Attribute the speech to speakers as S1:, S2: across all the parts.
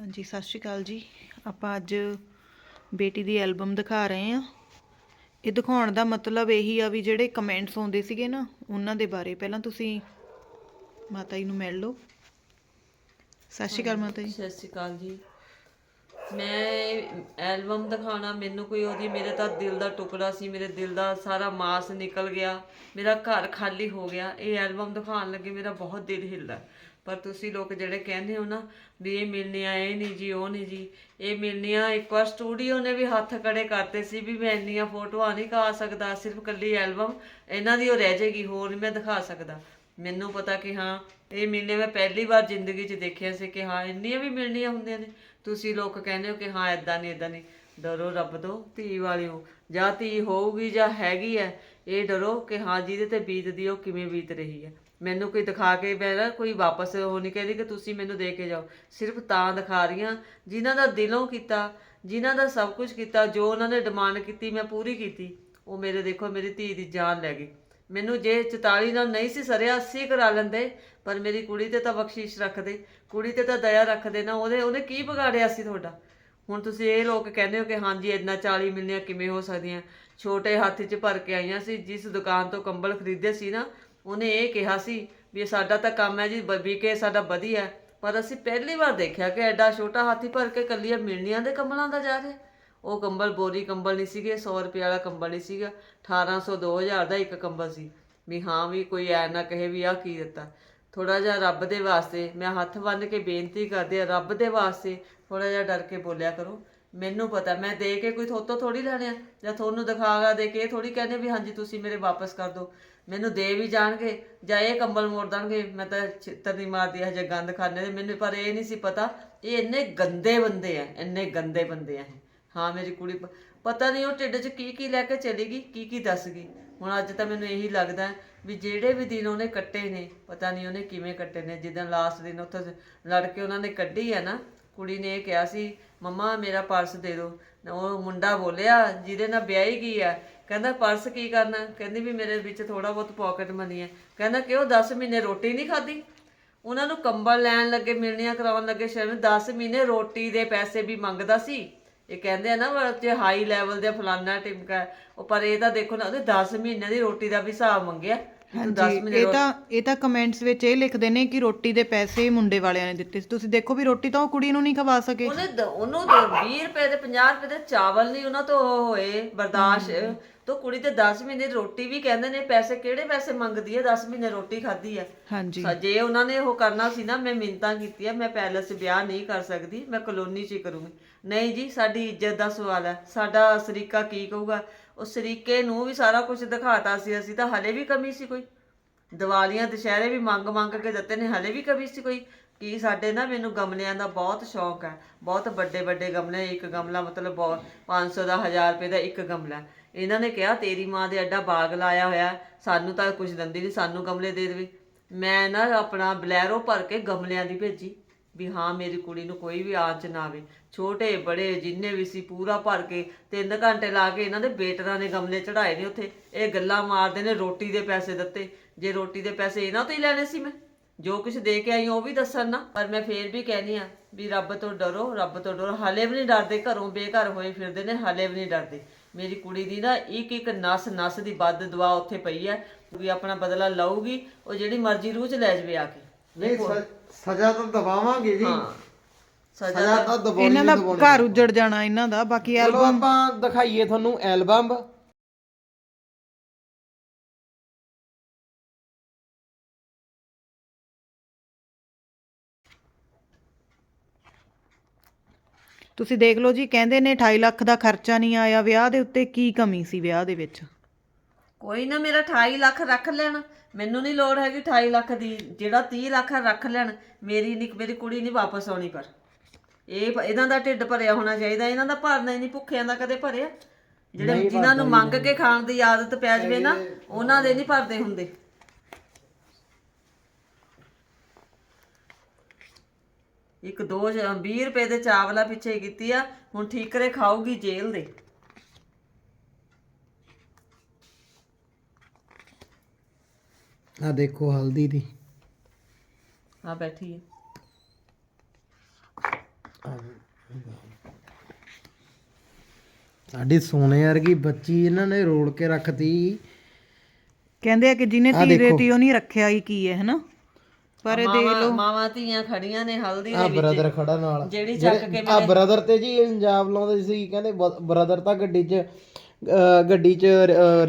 S1: ਹਾਂਜੀ ਸਤਿ ਸ਼੍ਰੀ ਅਕਾਲ ਜੀ ਆਪਾਂ ਅੱਜ ਬੇਟੀ ਦੀ ਐਲਬਮ ਦਿਖਾ ਰਹੇ ਹਾਂ ਇਹ ਦਿਖਾਉਣ ਦਾ ਮਤਲਬ ਇਹੀ ਆ ਵੀ ਜਿਹੜੇ ਕਮੈਂਟਸ ਆਉਂਦੇ ਸੀਗੇ ਨਾ ਉਹਨਾਂ ਦੇ ਬਾਰੇ ਪਹਿਲਾਂ ਤੁਸੀਂ ਮਾਤਾ ਜੀ ਨੂੰ ਮਿਲ ਲਓ ਸਤਿ ਸ਼੍ਰੀ ਅਕਾਲ ਮਾਤਾ ਜੀ ਸਤਿ ਸ਼੍ਰੀ ਅਕਾਲ ਜੀ
S2: ਮੈਂ ਐਲਬਮ ਦਿਖਾਣਾ ਮੈਨੂੰ ਕੋਈ ਉਹਦੀ ਮੇਰੇ ਤਾਂ ਦਿਲ ਦਾ ਟੁਕੜਾ ਸੀ ਮੇਰੇ ਦਿਲ ਦਾ ਸਾਰਾ ਮਾਸ ਨਿਕਲ ਗਿਆ ਮੇਰਾ ਘਰ ਖਾਲੀ ਹੋ ਗਿਆ ਇਹ ਐਲਬਮ ਦਿਖਾਣ ਲੱਗੇ ਮੇਰਾ ਬਹੁਤ ਦਿਲ ਹਿੱਲਦਾ ਪਰ ਤੁਸੀਂ ਲੋਕ ਜਿਹੜੇ ਕਹਿੰਦੇ ਹੋ ਨਾ ਵੀ ਇਹ ਮਿਲਨੇ ਇਹ ਨਹੀਂ ਜੀ ਉਹ ਨਹੀਂ ਜੀ ਇਹ ਮਿਲਨੀਆਂ ਇੱਕ ਵਾਰ ਸਟੂਡੀਓ ਨੇ ਵੀ ਹੱਥ ਖੜੇ ਕਰਤੇ ਸੀ ਵੀ ਮੈਂ ਇੰਨੀਆਂ ਫੋਟੋਆਂ ਨਹੀਂ ਕਾ ਸਕਦਾ ਸਿਰਫ ਕੱਲੀ ਐਲਬਮ ਇਹਨਾਂ ਦੀ ਉਹ ਰਹਿ ਜਾਏਗੀ ਹੋਰ ਨਹੀਂ ਮੈਂ ਦਿਖਾ ਸਕਦਾ ਮੈਨੂੰ ਪਤਾ ਕਿ ਹਾਂ ਇਹ ਮਿਲਨੇ ਮੈਂ ਪਹਿਲੀ ਵਾਰ ਜ਼ਿੰਦਗੀ 'ਚ ਦੇਖਿਆ ਸੀ ਕਿ ਹਾਂ ਇੰਨੀਆਂ ਵੀ ਮਿਲਨੀਆਂ ਹੁੰਦੀਆਂ ਨੇ ਤੁਸੀਂ ਲੋਕ ਕਹਿੰਦੇ ਹੋ ਕਿ ਹਾਂ ਇਦਾਂ ਨਹੀਂ ਇਦਾਂ ਨਹੀਂ ਡਰੋ ਰੱਬ ਤੋਂ ਧੀ ਵਾਲਿਓ ਜਾਂ ਧੀ ਹੋਊਗੀ ਜਾਂ ਹੈਗੀ ਐ ਇਹ ਡਰੋ ਕਿ ਹਾਂ ਜਿਹਦੇ ਤੇ ਬੀਤਦੀ ਉਹ ਕਿਵੇਂ ਬੀਤ ਰਹੀ ਹੈ ਮੈਨੂੰ ਕੋਈ ਦਿਖਾ ਕੇ ਮੇਰਾ ਕੋਈ ਵਾਪਸ ਉਹ ਨਹੀਂ ਕਹਿੰਦੀ ਕਿ ਤੁਸੀਂ ਮੈਨੂੰ ਦੇ ਕੇ ਜਾਓ ਸਿਰਫ ਤਾਂ ਦਿਖਾ ਰਹੀਆਂ ਜਿਨ੍ਹਾਂ ਦਾ ਦਿਲੋਂ ਕੀਤਾ ਜਿਨ੍ਹਾਂ ਦਾ ਸਭ ਕੁਝ ਕੀਤਾ ਜੋ ਉਹਨਾਂ ਨੇ ਡਿਮਾਂਡ ਕੀਤੀ ਮੈਂ ਪੂਰੀ ਕੀਤੀ ਉਹ ਮੇਰੇ ਦੇਖੋ ਮੇਰੀ ਧੀ ਦੀ ਜਾਨ ਲੈ ਗਈ ਮੈਨੂੰ ਜੇ 44 ਨਾਲ ਨਹੀਂ ਸੀ ਸਰਿਆ 80 ਕਰਾ ਲੈਂਦੇ ਪਰ ਮੇਰੀ ਕੁੜੀ ਤੇ ਤਾਂ ਬਖਸ਼ੀਸ਼ ਰੱਖਦੇ ਕੁੜੀ ਤੇ ਤਾਂ ਦਇਆ ਰੱਖਦੇ ਨਾ ਉਹਦੇ ਉਹਨੇ ਕੀ ਵਿਗਾੜਿਆ ਸੀ ਤੁਹਾਡਾ ਹੁਣ ਤੁਸੀਂ ਇਹ ਲੋਕ ਕਹਿੰਦੇ ਹੋ ਕਿ ਹਾਂਜੀ ਇੰਨਾ 40 ਮਿਲਨੇ ਕਿਵੇਂ ਹੋ ਸਕਦੀਆਂ ਛੋਟੇ ਹੱਥ 'ਚ ਭਰ ਕੇ ਆਈਆਂ ਸੀ ਜਿਸ ਦੁਕਾਨ ਤੋਂ ਕੰਬਲ ਖਰੀਦੇ ਸੀ ਨਾ ਉਹਨੇ ਇਹ ਕਿਹਾ ਸੀ ਵੀ ਇਹ ਸਾਡਾ ਤਾਂ ਕੰਮ ਹੈ ਜੀ ਕੇ ਸਾਡਾ ਵਧੀਆ ਪਰ ਅਸੀਂ ਪਹਿਲੀ ਵਾਰ ਦੇਖਿਆ ਕਿ ਐਡਾ ਛੋਟਾ ਹਾਥੀ ਭਰ ਕੇ ਕੱਲੀਆਂ ਮਿਲਣੀਆਂ ਦੇ ਕੰਬਲਾਂ ਦਾ ਜਾ ਰਿਹਾ ਉਹ ਕੰਬਲ ਬੋਰੀ ਕੰਬਲ ਨਹੀਂ ਸੀਗੇ 100 ਰੁਪਏ ਵਾਲਾ ਕੰਬਲ ਨਹੀਂ ਸੀਗਾ 1800 2000 ਦਾ ਇੱਕ ਕੰਬਲ ਸੀ ਵੀ ਹਾਂ ਵੀ ਕੋਈ ਐ ਨਾ ਕਹੇ ਵੀ ਆ ਕੀ ਦਿੱਤਾ ਥੋੜਾ ਜਿਹਾ ਰੱਬ ਦੇ ਵਾਸਤੇ ਮੈਂ ਹੱਥ ਬੰਨ ਕੇ ਬੇਨਤੀ ਕਰਦੇ ਆ ਰੱਬ ਦੇ ਵਾਸਤੇ ਥੋੜਾ ਜਿਹਾ ਡਰ ਕੇ ਬੋਲਿਆ ਕਰੋ ਮੈਨੂੰ ਪਤਾ ਮੈਂ ਦੇ ਕੇ ਕੋਈ ਥੋਤੋ ਥੋੜੀ ਲੈਣਿਆ ਜਾਂ ਤੁਹਾਨੂੰ ਦਿਖਾਗਾ ਦੇ ਕੇ ਥੋੜੀ ਕਹਿੰਦੇ ਵੀ ਹਾਂਜੀ ਤੁਸੀਂ ਮੇਰੇ ਵਾਪਸ ਕਰ ਦਿਓ ਮੈਨੂੰ ਦੇ ਵੀ ਜਾਣਗੇ ਜਾਂ ਇਹ ਕੰਬਲ ਮੋੜ ਦੇਣਗੇ ਮੈਂ ਤਾਂ ਛਿੱਤਰ ਨਹੀਂ ਮਾਰਦੀ ਜੇ ਗੰਦ ਖਾਣੇ ਦੇ ਮੈਨੂੰ ਪਰ ਇਹ ਨਹੀਂ ਸੀ ਪਤਾ ਇਹ ਇੰਨੇ ਗੰਦੇ ਬੰਦੇ ਆ ਇੰਨੇ ਗੰਦੇ ਬੰਦੇ ਆ ਹਾਂ ਮੇਰੀ ਕੁੜੀ ਪਤਾ ਨਹੀਂ ਉਹ ਢਿੱਡ 'ਚ ਕੀ ਕੀ ਲੈ ਕੇ ਚਲੇਗੀ ਕੀ ਕੀ ਦੱਸ ਗਈ ਹੁਣ ਅੱਜ ਤਾਂ ਮੈਨੂੰ ਇਹੀ ਲੱਗਦਾ ਵੀ ਜਿਹੜੇ ਵੀ ਦਿਨ ਉਹਨੇ ਕੱਟੇ ਨੇ ਪਤਾ ਨਹੀਂ ਉਹਨੇ ਕਿਵੇਂ ਕੱਟੇ ਨੇ ਜਿੱਦਾਂ ਲਾਸਟ ਦਿਨ ਉੱਥੇ ਲੜ ਕੇ ਉਹਨਾਂ ਨੇ ਕੱਢੀ ਆ ਨਾ ਕੁੜੀ ਨੇ ਇਹ ਕਿਹਾ ਸੀ ਮੰਮਾ ਮੇਰਾ ਪਾਰਸ ਦੇ ਦਿਓ ਉਹ ਮੁੰਡਾ ਬੋਲਿਆ ਜਿਹਦੇ ਨਾਲ ਵਿਆਹੀ ਗਈ ਆ ਕਹਿੰਦਾ ਪਰਸ ਕੀ ਕਰਨਾ ਕਹਿੰਦੀ ਵੀ ਮੇਰੇ ਵਿੱਚ ਥੋੜਾ ਬਹੁਤ ਪਾਕਟ ਮਨੀ ਹੈ ਕਹਿੰਦਾ ਕਿ ਉਹ 10 ਮਹੀਨੇ ਰੋਟੀ ਨਹੀਂ ਖਾਦੀ ਉਹਨਾਂ ਨੂੰ ਕੰਬਲ ਲੈਣ ਲੱਗੇ ਮਿਲਣੀਆਂ ਕਰਾਉਣ ਲੱਗੇ ਸ਼ਰਮ 10 ਮਹੀਨੇ ਰੋਟੀ ਦੇ ਪੈਸੇ ਵੀ ਮੰਗਦਾ ਸੀ ਇਹ ਕਹਿੰਦੇ ਆ ਨਾ ਜੇ ਹਾਈ ਲੈਵਲ ਦੇ ਫਲਾਨਾ ਟਿਮਕਾ ਉਹ ਪਰ ਇਹ ਤਾਂ ਦੇਖੋ ਨਾ ਉਹਦੇ 10 ਮਹੀਨੇ ਦੀ ਰੋਟੀ ਦਾ ਵੀ ਹਿਸਾਬ ਮੰਗਿਆ 10 ਹਾਂਜੀ ਇਹ
S1: ਤਾਂ ਇਹ ਤਾਂ ਕਮੈਂਟਸ ਵਿੱਚ ਇਹ ਲਿਖਦੇ ਨੇ ਕਿ ਰੋਟੀ ਦੇ ਪੈਸੇ ਮੁੰਡੇ ਵਾਲਿਆਂ ਨੇ ਦਿੱਤੇ ਸੀ ਤੁਸੀਂ ਦੇਖੋ ਵੀ ਰੋਟੀ ਤਾਂ ਉਹ ਕੁੜੀ ਨੂੰ ਨਹੀਂ ਖਵਾ ਸਕੇ
S2: ਉਹਨੇ ਉਹਨੂੰ 20 ਰੁਪਏ ਦੇ 50 ਰੁਪਏ ਦੇ ਚਾਵਲ ਨਹੀਂ ਉਹਨਾਂ ਤੋਂ ਹੋਏ ਬਰਦਾਸ਼ਤ ਤੋ ਕੁੜੀ ਤੇ 10 ਮਹੀਨੇ ਰੋਟੀ ਵੀ ਕਹਿੰਦੇ ਨੇ ਪੈਸੇ ਕਿਹੜੇ ਪੈਸੇ ਮੰਗਦੀ ਹੈ 10 ਮਹੀਨੇ ਰੋਟੀ ਖਾਦੀ ਹੈ ਹਾਂਜੀ ਸਾ- ਜੇ ਉਹਨਾਂ ਨੇ ਉਹ ਕਰਨਾ ਸੀ ਨਾ ਮੈਂ ਮਿੰਤਾ ਕੀਤੀ ਹੈ ਮੈਂ ਪੈਲਸ 'ਚ ਵਿਆਹ ਨਹੀਂ ਕਰ ਸਕਦੀ ਮੈਂ ਕਲੋਨੀ 'ਚ ਹੀ ਕਰੂੰਗੀ ਨਹੀਂ ਜੀ ਸਾਡੀ ਇੱਜ਼ਤ ਦਾ ਸਵਾਲ ਹੈ ਸਾਡਾ ਸਰੀਕਾ ਕੀ ਕਹੂਗਾ ਉਹ ਸਰੀਕੇ ਨੂੰ ਵੀ ਸਾਰਾ ਕੁਝ ਦਿਖਾਤਾ ਸੀ ਅਸੀਂ ਤਾਂ ਹਲੇ ਵੀ ਕਮੀ ਸੀ ਕੋਈ ਦੀਵਾਲੀਆਂ ਦੁਸ਼ਹਿਰੇ ਵੀ ਮੰਗ ਮੰਗ ਕੇ ਦਿੱਤੇ ਨੇ ਹਲੇ ਵੀ ਕਮੀ ਸੀ ਕੋਈ ਕਿ ਸਾਡੇ ਨਾ ਮੈਨੂੰ ਗਮਲਿਆਂ ਦਾ ਬਹੁਤ ਸ਼ੌਕ ਹੈ ਬਹੁਤ ਵੱਡੇ ਵੱਡੇ ਗਮਲੇ ਇੱਕ ਗਮਲਾ ਮਤਲਬ 500 ਦਾ 1000 ਰੁਪਏ ਦਾ ਇੱਕ ਗਮਲਾ ਇਹਨਾਂ ਨੇ ਕਿਹਾ ਤੇਰੀ ਮਾਂ ਦੇ ਐਡਾ ਬਾਗ ਲਾਇਆ ਹੋਇਆ ਸਾਨੂੰ ਤਾਂ ਕੁਝ ਦੰਦੀ ਨਹੀਂ ਸਾਨੂੰ ਗਮਲੇ ਦੇ ਦੇਵੇ ਮੈਂ ਨਾ ਆਪਣਾ ਬਲੈਰੋ ਭਰ ਕੇ ਗਮਲਿਆਂ ਦੀ ਭੇਜੀ ਵੀ ਹਾਂ ਮੇਰੀ ਕੁੜੀ ਨੂੰ ਕੋਈ ਵੀ ਆਂਚ ਨਾ ਆਵੇ ਛੋਟੇ ਬੜੇ ਜਿੰਨੇ ਵੀ ਸੀ ਪੂਰਾ ਭਰ ਕੇ 3 ਘੰਟੇ ਲਾ ਕੇ ਇਹਨਾਂ ਦੇ ਬੇਟਰਾਂ ਨੇ ਗਮਲੇ ਚੜਾਏ ਨੇ ਉੱਥੇ ਇਹ ਗੱਲਾਂ ਮਾਰਦੇ ਨੇ ਰੋਟੀ ਦੇ ਪੈਸੇ ਦਿੱਤੇ ਜੇ ਰੋਟੀ ਦੇ ਪੈਸੇ ਇਹਨਾਂ ਤੋਂ ਹੀ ਲੈਣੇ ਸੀ ਮੈਂ ਜੋ ਕੁਝ ਦੇ ਕੇ ਆਈ ਉਹ ਵੀ ਦੱਸਣ ਨਾ ਪਰ ਮੈਂ ਫੇਰ ਵੀ ਕਹਿੰਦੀ ਆ ਵੀ ਰੱਬ ਤੋਂ ਡਰੋ ਰੱਬ ਤੋਂ ਡਰੋ ਹਾਲੇ ਵੀ ਨਹੀਂ ਡਰਦੇ ਘਰੋਂ ਬੇਘਰ ਹੋਏ ਫਿਰਦੇ ਨੇ ਹਾਲੇ ਵੀ ਨਹੀਂ ਡਰਦੇ ਮੇਰੀ ਕੁੜੀ ਦੀ ਨਾ ਇੱਕ ਇੱਕ ਨਸ ਨਸ ਦੀ ਬੱਦ ਦਵਾ ਉੱਥੇ ਪਈ ਹੈ ਵੀ ਆਪਣਾ ਬਦਲਾ ਲਊਗੀ ਉਹ ਜਿਹੜੀ ਮਰਜ਼ੀ ਰੂਹ ਚ ਲੈ ਜਵੇ ਆ ਕੇ ਨਹੀਂ ਸਜ਼ਾ ਤਾਂ ਦਵਾਵਾਂਗੇ ਜੀ ਸਜ਼ਾ ਤਾਂ ਇਹਨਾਂ ਦਾ ਘਰ ਉੱਜੜ ਜਾਣਾ ਇਹਨਾਂ ਦਾ ਬਾਕੀ ਚਲੋ ਐਲਬਮ ਆਪਾਂ ਦਿਖਾਈਏ ਤੁਹਾਨੂੰ ਐਲਬਮ
S1: ਤੁਸੀਂ ਦੇਖ ਲਓ ਜੀ ਕਹਿੰਦੇ ਨੇ 28 ਲੱਖ ਦਾ ਖਰਚਾ ਨਹੀਂ ਆਇਆ ਵਿਆਹ ਦੇ ਉੱਤੇ ਕੀ ਕਮੀ ਸੀ ਵਿਆਹ ਦੇ ਵਿੱਚ
S2: ਕੋਈ ਨਾ ਮੇਰਾ 28 ਲੱਖ ਰੱਖ ਲੈਣ ਮੈਨੂੰ ਨਹੀਂ ਲੋੜ ਹੈਗੀ 28 ਲੱਖ ਦੀ ਜਿਹੜਾ 30 ਲੱਖ ਰੱਖ ਲੈਣ ਮੇਰੀ ਨਹੀਂ ਮੇਰੀ ਕੁੜੀ ਨਹੀਂ ਵਾਪਸ ਆਉਣੀ ਪਰ ਇਹ ਇਹਨਾਂ ਦਾ ਢਿੱਡ ਭਰਿਆ ਹੋਣਾ ਚਾਹੀਦਾ ਇਹਨਾਂ ਦਾ ਭਰਨਾ ਹੀ ਨਹੀਂ ਭੁੱਖਿਆਂ ਦਾ ਕਦੇ ਭਰਿਆ ਜਿਹੜੇ ਜਿਨ੍ਹਾਂ ਨੂੰ ਮੰਗ ਕੇ ਖਾਣ ਦੀ ਆਦਤ ਪੈ ਜਵੇ ਨਾ ਉਹਨਾਂ ਦੇ ਨਹੀਂ ਭਰਦੇ ਹੁੰਦੇ ਇੱਕ ਦੋ 20 ਰੁਪਏ ਦੇ ਚਾਵਲਾ ਪਿੱਛੇ ਕੀਤੀ ਆ ਹੁਣ ਠੀਕਰੇ ਖਾਊਗੀ ਜੇਲ੍ਹ ਦੇ
S1: ਆ ਦੇਖੋ ਹਲਦੀ ਦੀ ਆ ਬੈਠੀ ਹੈ ਸਾਡੀ ਸੋਨੇ ਵਰਗੀ ਬੱਚੀ ਇਹਨਾਂ ਨੇ ਰੋਲ ਕੇ ਰੱਖਤੀ ਕਹਿੰਦੇ ਆ ਕਿ ਜਿਨੇ ਆਹ ਧੀ ਰੇਤੀ ਉਹ ਨਹੀਂ ਰੱਖਿਆ ਹੀ ਕੀ ਹੈ ਹਨਾ ਪਰ ਇਹ ਦੇਖ ਲਓ ਮਾਵਾਂ ਧੀਆਂ ਖੜੀਆਂ ਨੇ ਹਲਦੀ ਦੇ ਵਿੱਚ ਆ ਬ੍ਰਦਰ ਖੜਾ ਨਾਲ ਜਿਹੜੀ ਚੱਕ ਕੇ ਆ ਬ੍ਰਦਰ ਤੇ ਜੀ ਇੰਜਾਬ ਲਾਉਂਦੇ ਸੀ ਕਹਿੰਦੇ ਬ੍ਰਦਰ ਤਾਂ ਗੱਡੀ 'ਚ ਗੱਡੀ 'ਚ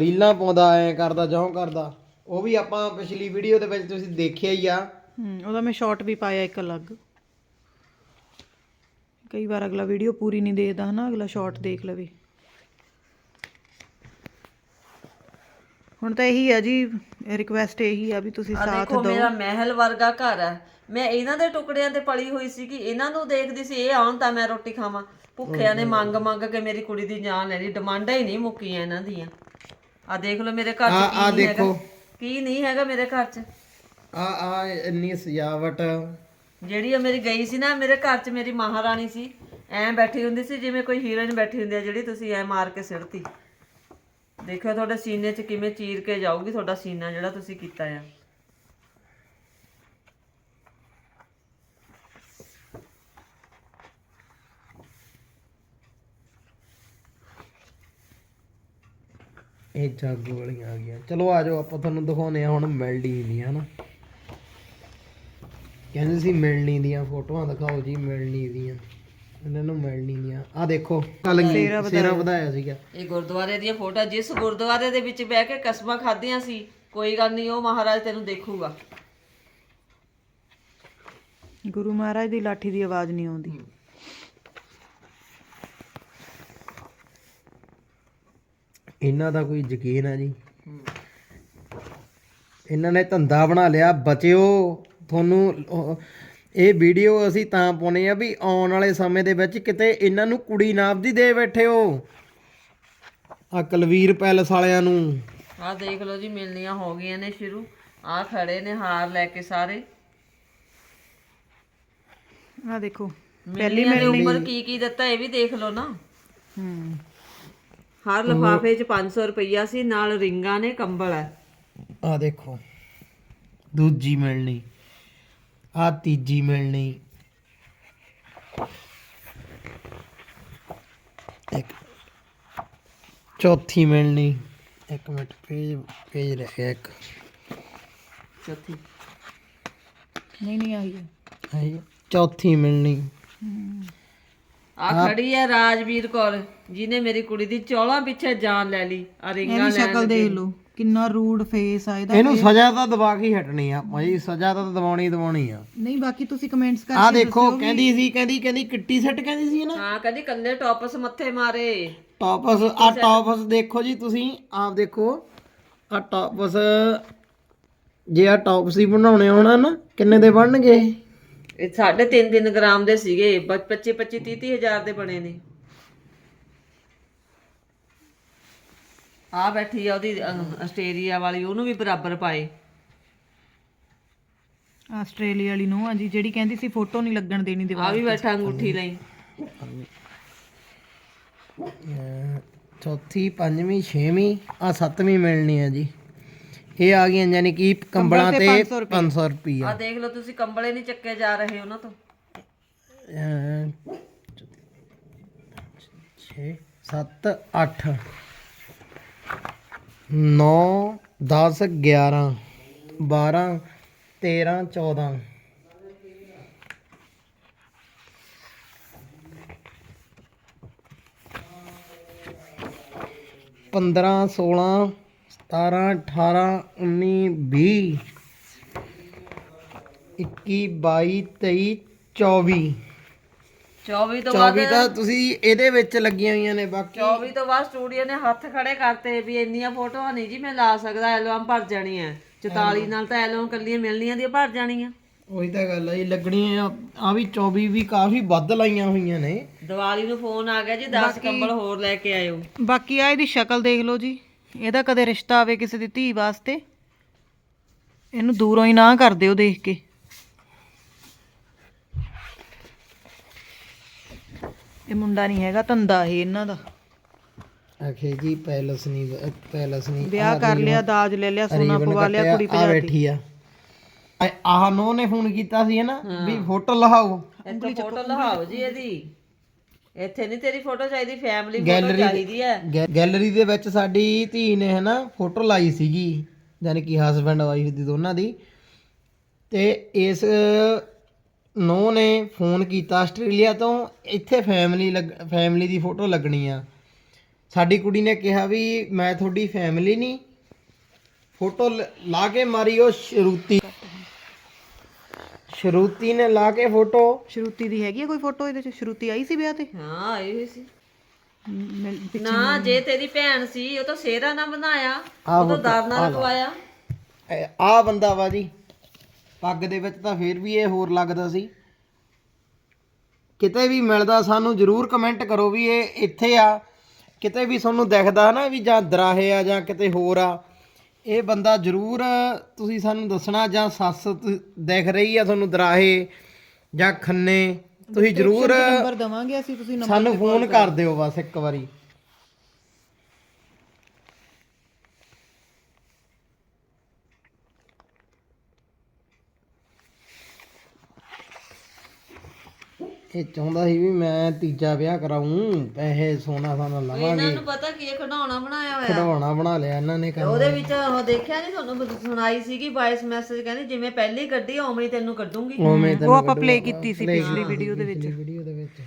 S1: ਰੀਲਾਂ ਪਾਉਂਦਾ ਐ ਕਰਦਾ ਜੋਂ ਕਰਦਾ ਉਹ ਵੀ ਆਪਾਂ ਪਿਛਲੀ ਵੀਡੀਓ ਦੇ ਵਿੱਚ ਤੁਸੀਂ ਦੇਖਿਆ ਹੀ ਆ ਹੂੰ ਉਹਦਾ ਮੈਂ ਸ਼ਾਰਟ ਵੀ ਪਾਇਆ ਇੱਕ ਅਲੱਗ ਕਈ ਵਾਰ ਅਗਲਾ ਵੀਡੀਓ ਪੂਰੀ ਨਹੀਂ ਦੇਖਦਾ ਹਨਾ ਅਗਲਾ ਸ਼ਾਰਟ ਦੇਖ ਲਵੇ ਹੁਣ ਤਾਂ ਇਹੀ ਆ ਜੀ ਰਿਕੁਐਸਟ ਇਹੀ ਆ ਵੀ ਤੁਸੀਂ ਸਾਥ
S2: ਦੇਖੋ ਦਿਓ ਮੇਰਾ ਮਹਿਲ ਵਰਗਾ ਘਰ ਹੈ ਮੈਂ ਇਹਨਾਂ ਦੇ ਟੁਕੜਿਆਂ ਤੇ ਪਲੀ ਹੋਈ ਸੀ ਕਿ ਇਹਨਾਂ ਨੂੰ ਦੇਖਦੀ ਸੀ ਇਹ ਆਉਣ ਤਾਂ ਮੈਂ ਰੋਟੀ ਖਾਵਾਂ ਭੁੱਖਿਆਂ ਨੇ ਮੰਗ ਮੰਗ ਕੇ ਮੇਰੀ ਕੁੜੀ ਦੀ ਜਾਨ ਲੈ ਲਈ ਡਿਮਾਂਡਾਂ ਹੀ ਨਹੀਂ ਮੁੱਕੀਆਂ ਇਹਨਾਂ ਦੀਆਂ ਆ ਦੇਖ ਲਓ ਮੇਰੇ ਘਰ 'ਚ ਕੀ ਨਹੀਂ ਦੇਖੋ। ਕੀ ਨਹੀਂ ਹੈਗਾ ਮੇਰੇ ਘਰ 'ਚ ਆ ਆ ਇੰਨੀ ਸਜਾਵਟ ਜਿਹੜੀ ਉਹ ਮੇਰੀ ਗਈ ਸੀ ਨਾ ਮੇਰੇ ਘਰ 'ਚ ਮੇਰੀ ਮਹਾਰਾਣੀ ਸੀ ਐਂ ਬੈਠੀ ਹੁੰਦੀ ਸੀ ਜਿਵੇਂ ਕੋਈ ਹੀਰੋਇਨ ਬੈਠੀ ਹੁੰਦੀ ਆ ਜਿਹੜੀ ਤੁਸੀਂ ਐ ਮਾਰ ਕੇ ਸਿਰਤੀ ਦੇਖਿਓ ਤੁਹਾਡੇ ਸੀਨੇ 'ਚ ਕਿਵੇਂ چیر ਕੇ ਜਾਊਗੀ ਤੁਹਾਡਾ ਸੀਨਾ ਜਿਹੜਾ ਤੁਸੀਂ ਕੀਤਾ ਆ
S1: ਇਹ ਜਾਗੂ ਵਾਲੀਆਂ ਆ ਗਈਆਂ ਚਲੋ ਆ ਜਾਓ ਆਪਾਂ ਤੁਹਾਨੂੰ ਦਿਖਾਉਨੇ ਆ ਹੁਣ ਮਿਲਣੀ ਦੀਆਂ ਨਾ ਕਹਿੰਦੇ ਸੀ ਮਿਲਣੀ ਦੀਆਂ ਫੋਟੋਆਂ ਦਿਖਾਓ ਜੀ ਮਿਲਣੀ ਦੀਆਂ
S2: ਇਹਨਾਂ ਨੂੰ ਮਿਲਣੀ ਨਹੀਂ ਆ ਆ ਦੇਖੋ ਸੇਰਾ ਵਧਾਇਆ ਸੀਗਾ ਇਹ ਗੁਰਦੁਆਰੇ ਦੀਆਂ ਫੋਟੋ ਜਿਸ ਗੁਰਦੁਆਰੇ ਦੇ ਵਿੱਚ ਬਹਿ ਕੇ ਕਸਮਾਂ ਖਾਧੀਆਂ ਸੀ ਕੋਈ ਗੱਲ ਨਹੀਂ ਉਹ ਮਹਾਰਾਜ ਤੈਨੂੰ ਦੇਖੂਗਾ
S1: ਗੁਰੂ ਮਹਾਰਾਜ ਦੀ ਲਾਠੀ ਦੀ ਆਵਾਜ਼ ਨਹੀਂ ਆਉਂਦੀ ਇਹਨਾਂ ਦਾ ਕੋਈ ਯਕੀਨ ਆ ਜੀ ਇਹਨਾਂ ਨੇ ਧੰਦਾ ਬਣਾ ਲਿਆ ਬਚਿਓ ਤੁਹਾਨੂੰ ਇਹ ਵੀਡੀਓ ਅਸੀਂ ਤਾਂ ਪਾਉਨੇ ਆ ਵੀ ਆਉਣ ਵਾਲੇ ਸਮੇਂ ਦੇ ਵਿੱਚ ਕਿਤੇ ਇਹਨਾਂ ਨੂੰ ਕੁੜੀ ਨਾ ਦੀ ਦੇ ਬੈਠੇ ਹੋ ਆ ਕਲਵੀਰ ਪੈਲਸ ਵਾਲਿਆਂ ਨੂੰ
S2: ਆ ਦੇਖ ਲਓ ਜੀ ਮਿਲਣੀਆਂ ਹੋ ਗਈਆਂ ਨੇ ਸ਼ੁਰੂ ਆ ਖੜੇ ਨੇ ਹਾਰ ਲੈ ਕੇ ਸਾਰੇ ਆ ਦੇਖੋ ਪਹਿਲੀ ਮਿਲਣੀ ਉੱਪਰ ਕੀ ਕੀ ਦਿੱਤਾ ਇਹ ਵੀ ਦੇਖ ਲਓ ਨਾ ਹਮ ਹਰ ਲਫਾਫੇ 'ਚ 500 ਰੁਪਈਆ ਸੀ ਨਾਲ ਰਿੰਗਾਂ ਨੇ ਕੰਬਲ ਆ ਆ
S1: ਦੇਖੋ ਦੂਜੀ ਮਿਲਣੀ ਆ ਤੀਜੀ ਮਿਲਣੀ ਇੱਕ ਚੌਥੀ ਮਿਲਣੀ ਇੱਕ ਮਿੰਟ ਪੇਜ ਪੇਜ ਰਹਿ ਇੱਕ ਚੌਥੀ ਨਹੀਂ ਨਹੀਂ ਆਈ ਹੈ ਚੌਥੀ ਮਿਲਣੀ ਹੂੰ
S2: ਆ ਖੜੀ ਹੈ ਰਾਜਵੀਰ ਕੌਰ ਜਿਹਨੇ ਮੇਰੀ ਕੁੜੀ ਦੀ ਚੌਲਾਂ ਪਿੱਛੇ ਜਾਨ ਲੈ ਲਈ
S1: ਆ ਰਿੰਗਾਂ ਇਹਦੀ ਸ਼ਕਲ ਦੇਖ ਲਓ ਕਿੰਨਾ ਰੂਡ ਫੇਸ ਆ ਇਹਦਾ ਇਹਨੂੰ ਸਜ਼ਾ ਤਾਂ ਦਵਾ ਕੇ ਹੀ ਹਟਣੀ ਆ ਭਾਈ ਸਜ਼ਾ ਤਾਂ ਦਵਾਉਣੀ ਦਵਾਉਣੀ ਆ ਨਹੀਂ ਬਾਕੀ ਤੁਸੀਂ ਕਮੈਂਟਸ ਕਰਕੇ ਆ ਦੇਖੋ ਕਹਿੰਦੀ ਸੀ ਕਹਿੰਦੀ ਕਹਿੰਦੀ ਕਿੱਟੀ ਸੈੱਟ ਕਹਿੰਦੀ ਸੀ ਨਾ ਹਾਂ ਕਹਿੰਦੀ ਕੰਨੇ ਟੌਪਸ ਮੱਥੇ ਮਾਰੇ ਟੌਪਸ ਆ ਟੌਪਸ ਦੇਖੋ ਜੀ ਤੁਸੀਂ ਆਪ ਦੇਖੋ ਆ ਟੌਪਸ ਜੇ ਆ ਟੌਪਸ ਹੀ ਬਣਾਉਣੇ ਹੋਣਾ ਨਾ ਕਿੰਨੇ ਦੇ ਬਣਨਗੇ
S2: ਇਹ 3.5 ਗ੍ਰਾਮ ਦੇ ਸੀਗੇ 25 25 30 30000 ਦੇ ਬਣੇ ਨੇ ਆ ਬੈਠੀ ਆ ਉਹਦੀ ਆਸਟ੍ਰੇਲੀਆ ਵਾਲੀ ਉਹਨੂੰ ਵੀ ਬਰਾਬਰ ਪਾਏ
S1: ਆਸਟ੍ਰੇਲੀਆ ਵਾਲੀ ਨੂੰ ਆ ਜੀ ਜਿਹੜੀ ਕਹਿੰਦੀ ਸੀ ਫੋਟੋ ਨਹੀਂ ਲੱਗਣ ਦੇਣੀ ਆ ਵੀ ਬੈਠਾ ਅੰਗੂਠੀ ਲਈ ਚੌਥੀ ਪੰਜਵੀਂ ਛੇਵੀਂ ਆ ਸੱਤਵੀਂ ਮਿਲਣੀ ਆ ਜੀ ਇਹ ਆ ਗਈਆਂ ਯਾਨੀ ਕਿ ਕੰਬਲਾਂ
S2: ਤੇ 500 ਰੁਪਏ ਆ ਦੇਖ ਲਓ ਤੁਸੀਂ ਕੰਬਲੇ ਨਹੀਂ ਚੱਕੇ ਜਾ ਰਹੇ ਉਹਨਾਂ ਤੋਂ
S1: 6 7 8 9 10 11 12 13 14 15 16 ਸਤਾਰਾਂ ਅਠਾਰਾਂ ਉੱਨੀ ਵੀਹ ਇੱਕੀ ਬਾਈ ਤੇਈ ਚੌਵੀ
S2: 24 ਤੋਂ ਬਾਅਦ ਤਾਂ ਤੁਸੀਂ ਇਹਦੇ ਵਿੱਚ ਲੱਗੀਆਂ ਹੋਈਆਂ ਨੇ ਬਾਕੀ 24 ਤੋਂ ਬਾਅਦ ਸਟੂਡੀਓ ਨੇ ਹੱਥ ਖੜੇ ਕਰਤੇ ਵੀ ਇੰਨੀਆਂ ਫੋਟੋਆਂ ਨਹੀਂ ਜੀ ਮੈਂ ਲਾ ਸਕਦਾ ਐਲਬਮ ਭਰ ਜਾਣੀ ਹੈ
S1: 44 ਨਾਲ ਤਾਂ ਐਲਬਮ ਕੱਲੀਆਂ ਮਿਲਣੀਆਂ ਦੀ ਭਰ ਜਾਣੀ ਆ ਉਹੀ ਤਾਂ ਗੱਲ ਆ ਜੀ ਲੱਗਣੀਆਂ ਆ ਵੀ 24 ਵੀ ਕਾਫੀ ਵੱਧ ਲਾਈਆਂ ਹੋਈਆਂ ਨੇ ਦੀਵਾਲੀ ਨੂੰ ਫੋਨ ਆ ਗਿਆ ਜੀ 10 ਕੰਬਲ ਹੋਰ ਲੈ ਕੇ ਆਇਓ ਬਾਕੀ ਆ ਇਹਦੀ ਸ਼ਕਲ ਦੇਖ ਲਓ ਜੀ ਇਹਦਾ ਕਦੇ ਰਿਸ਼ਤਾ ਆਵੇ ਕਿਸੇ ਦੀ ਧੀ ਵਾਸਤੇ ਇਹਨੂੰ ਦੂਰੋਂ ਹੀ ਨਾ ਕਰ ਦਿਓ ਦੇਖ ਕੇ ਇਹ ਮੁੰਡਾ ਨਹੀਂ ਹੈਗਾ ਧੰਦਾ ਹੀ ਇਹਨਾਂ ਦਾ ਅਖੇ ਜੀ ਪੈਲਸ ਨਹੀਂ ਪੈਲਸ ਨਹੀਂ ਵਿਆਹ ਕਰ ਲਿਆ ਦਾਜ ਲੈ ਲਿਆ ਸੋਨਾ ਪਵਾ ਲਿਆ ਕੁੜੀ ਪਜਾ ਬੈਠੀ ਆ ਆਹ ਨੋ ਨੇ ਫੋਨ ਕੀਤਾ ਸੀ ਹੈ ਨਾ ਵੀ ਫੋਟੋ ਲਹਾਓ ਫੋਟੋ ਲਹਾਓ ਜੀ ਇਹਦੀ ਇੱਥੇ ਨਹੀਂ ਤੇਰੀ ਫੋਟੋ ਚਾਹੀਦੀ ਫੈਮਿਲੀ ਫੋਟੋ ਚਾਹੀਦੀ ਹੈ ਗੈਲਰੀ ਦੇ ਵਿੱਚ ਸਾਡੀ ਧੀ ਨੇ ਹੈਨਾ ਫੋਟੋ ਲਾਈ ਸੀਗੀ ਯਾਨੀ ਕਿ ਹਸਬੰਡ ਵਾਈਫ ਦੀ ਦੋਨਾਂ ਦੀ ਤੇ ਇਸ ਨੋ ਨੇ ਫੋਨ ਕੀਤਾ ਆਸਟ੍ਰੇਲੀਆ ਤੋਂ ਇੱਥੇ ਫੈਮਿਲੀ ਫੈਮਿਲੀ ਦੀ ਫੋਟੋ ਲੱਗਣੀ ਆ ਸਾਡੀ ਕੁੜੀ ਨੇ ਕਿਹਾ ਵੀ ਮੈਂ ਤੁਹਾਡੀ ਫੈਮਿਲੀ ਨਹੀਂ ਫੋਟੋ ਲਾ ਕੇ ਮਾਰੀ ਉਹ ਸ਼ਰੂਤੀ ਸ਼ਰੂਤੀ ਨੇ ਲਾ ਕੇ ਫੋਟੋ ਸ਼ਰੂਤੀ ਦੀ ਹੈਗੀ ਕੋਈ ਫੋਟੋ ਇਹਦੇ ਚ ਸ਼ਰੂਤੀ ਆਈ ਸੀ ਵਿਆਹ ਤੇ
S2: ਹਾਂ ਆਈ ਹੋਈ ਸੀ ਨਾ ਜੇ ਤੇਰੀ ਭੈਣ ਸੀ ਉਹ ਤਾਂ ਸੇਰਾ ਨਾ ਬਣਾਇਆ
S1: ਉਹ ਤਾਂ ਨਾਲ ਰਖਵਾਇਆ ਆ ਬੰਦਾ ਵਾ ਜੀ ਪੱਗ ਦੇ ਵਿੱਚ ਤਾਂ ਫੇਰ ਵੀ ਇਹ ਹੋਰ ਲੱਗਦਾ ਸੀ ਕਿਤੇ ਵੀ ਮਿਲਦਾ ਸਾਨੂੰ ਜਰੂਰ ਕਮੈਂਟ ਕਰੋ ਵੀ ਇਹ ਇੱਥੇ ਆ ਕਿਤੇ ਵੀ ਤੁਹਾਨੂੰ ਦਿਖਦਾ ਨਾ ਵੀ ਜਾਂ ਦਰਾਹੇ ਆ ਜਾਂ ਕਿਤੇ ਹੋਰ ਆ ਇਹ ਬੰਦਾ ਜ਼ਰੂਰ ਤੁਸੀਂ ਸਾਨੂੰ ਦੱਸਣਾ ਜਾਂ ਸੱਸ ਦਿਖ ਰਹੀ ਆ ਤੁਹਾਨੂੰ ਦਰਾਹੇ ਜਾਂ ਖੰਨੇ ਤੁਸੀਂ ਜ਼ਰੂਰ ਨੰਬਰ ਦਵਾਂਗੇ ਅਸੀਂ ਤੁਸੀਂ ਸਾਨੂੰ ਫੋਨ ਕਰ ਦਿਓ ਬਸ ਇੱਕ ਵਾਰੀ ਇਹ ਚਾਹੁੰਦਾ ਸੀ ਵੀ ਮੈਂ ਤੀਜਾ ਵਿਆਹ ਕਰਾਉਂ ਪੈਸੇ ਸੋਨਾ ਸਾਨਾ ਇਹਨਾਂ
S2: ਲਵਾਂਗੇ ਨੂੰ ਪਤਾ ਕੀ ਹੈ ਖਿਡੌਣਾ ਬਣਾਇਆ ਹੋਇਆ ਖਡਾਉਣਾ ਬਣਾ ਲਿਆ ਇਹਨਾਂ ਨੇ ਤੇ ਉਹਦੇ ਵਿੱਚ ਉਹ ਦੇਖਿਆ ਨਹੀਂ ਤੁਹਾਨੂੰ ਬ- ਸੁਣਾਈ ਸੀਗੀ ਵਾਇਸ ਮੈਸੇਜ ਕਹਿੰਦੀ ਜਿਵੇਂ ਪਹਿਲੀ ਗੱਡੀ ਆ, ਹੀ ਤੈਨੂੰ ਕੱਢੂਗੀ ਉਹ ਆਪਾਂ ਪਲੇ ਕੀਤੀ ਸੀ ਪਿਛਲੀ ਵੀਡੀਓ ਦੇ ਵਿੱਚ ਵੀਡੀਓ ਦੇ ਵਿੱਚ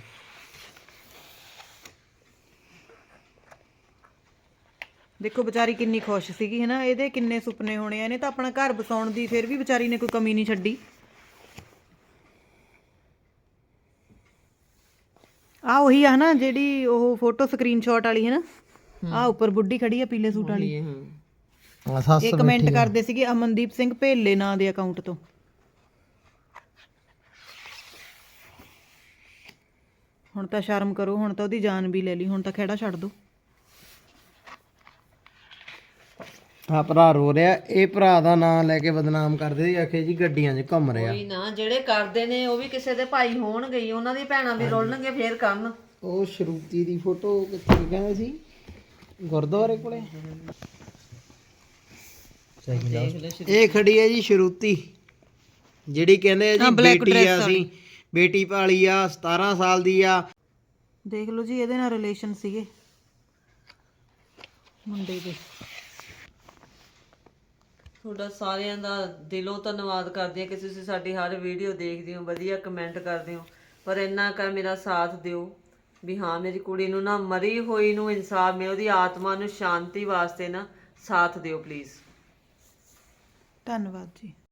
S1: ਦੇਖੋ ਵਿਚਾਰੀ ਕਿੰਨੀ ਖੁਸ਼ ਸੀਗੀ ਹੈਨਾ ਇਹਦੇ ਕਿੰਨੇ ਸੁਪਨੇ ਹੋਣੇ ਆ ਨੇ ਤਾਂ ਆਪਣਾ ਘਰ ਬਸਾਉਣ ਦੀ ਫਿਰ ਵੀ ਵਿਚਾਰੀ ਨੇ ਕੋਈ ਕਮੀ ਨਹੀਂ ਛੱਡੀ ਆ ਉਹੀ ਆ ਨਾ ਜਿਹੜੀ ਉਹ ਫੋਟੋ ਸਕਰੀਨਸ਼ਾਟ ਵਾਲੀ ਹੈ ਨਾ ਆ ਉੱਪਰ ਬੁੱਢੀ ਖੜੀ ਆ ਪੀਲੇ ਸੂਟ ਵਾਲੀ ਹਾਂ ਇੱਕ ਸੱਸ ਕਮੈਂਟ ਕਰਦੇ ਸੀਗੇ ਅਮਨਦੀਪ ਸਿੰਘ ਭੇਲੇ ਨਾਂ ਦੇ ਅਕਾਊਂਟ ਤੋਂ ਹੁਣ ਤਾਂ ਸ਼ਰਮ ਕਰੋ ਹੁਣ ਤਾਂ ਉਹਦੀ ਜਾਨ ਵੀ ਲੈ ਲਈ ਹੁਣ ਤਾਂ ਖਿਹੜਾ ਛੱਡ ਦੋ ਆ ਭਰਾ ਰੋ ਰਿਹਾ ਇਹ ਭਰਾ ਦਾ ਨਾਂ ਲੈ ਕੇ ਬਦਨਾਮ ਕਰਦੇ ਸੀ ਆਖੇ ਜੀ ਗੱਡੀਆਂ 'ਚ ਘੁੰਮ ਰਿਹਾ ਕੋਈ ਨਾ ਜਿਹੜੇ ਕਰਦੇ ਨੇ ਉਹ ਵੀ ਕਿਸੇ ਦੇ ਭਾਈ ਹੋਣਗੇ ਹੀ, ਉਹਨਾਂ ਦੀ ਭੈਣਾਂ ਵੀ ਰੋਲਣਗੇ ਫੇਰ ਕੰਨ ਉਹ ਸ਼ਰੂਤੀ ਦੀ ਫੋਟੋ ਕਿੱਥੇ ਕਹਿੰਦੇ ਸੀ ਗੁਰਦੁਆਰੇ ਕੋਲੇ ਇਹ ਖੜੀ ਹੈ ਜੀ ਸ਼ਰੂਤੀ ਜਿਹੜੀ ਕਹਿੰਦੇ ਆ ਜੀ ਬੇਟੀ ਆ ਸੀ ਬੇਟੀ ਪਾਲੀ ਆ 17 ਸਾਲ ਦੀ ਆ ਦੇਖ ਲਓ ਜੀ ਇਹਦੇ ਨਾਲ ਰਿਲੇਸ਼ਨ ਸੀਗੇ
S2: ਮੁੰਡੇ ਦੇ ਤੁਹਾਡਾ ਸਾਰਿਆਂ ਦਾ ਦਿਲੋਂ ਧੰਨਵਾਦ ਕਰਦੀ ਹਾਂ ਕਿ ਤੁਸੀਂ ਸਾਡੀ ਹਰ ਵੀਡੀਓ ਦੇਖਦੇ ਹੋ ਵਧੀਆ ਕਮੈਂਟ ਕਰਦੇ ਹੋ ਪਰ ਇੰਨਾ ਕਰ ਮੇਰਾ ਸਾਥ ਦਿਓ ਵੀ ਹਾਂ ਮੇਰੀ ਕੁੜੀ ਨੂੰ ਨਾ ਮਰੀ ਹੋਈ ਨੂੰ ਇਨਸਾਫ ਮਿਲੇ ਉਹਦੀ ਆਤਮਾ ਨੂੰ ਸ਼ਾਂਤੀ ਵਾਸਤੇ ਨਾ ਸਾਥ ਦਿਓ ਪਲੀਜ਼ ਧੰਨਵਾਦ ਜੀ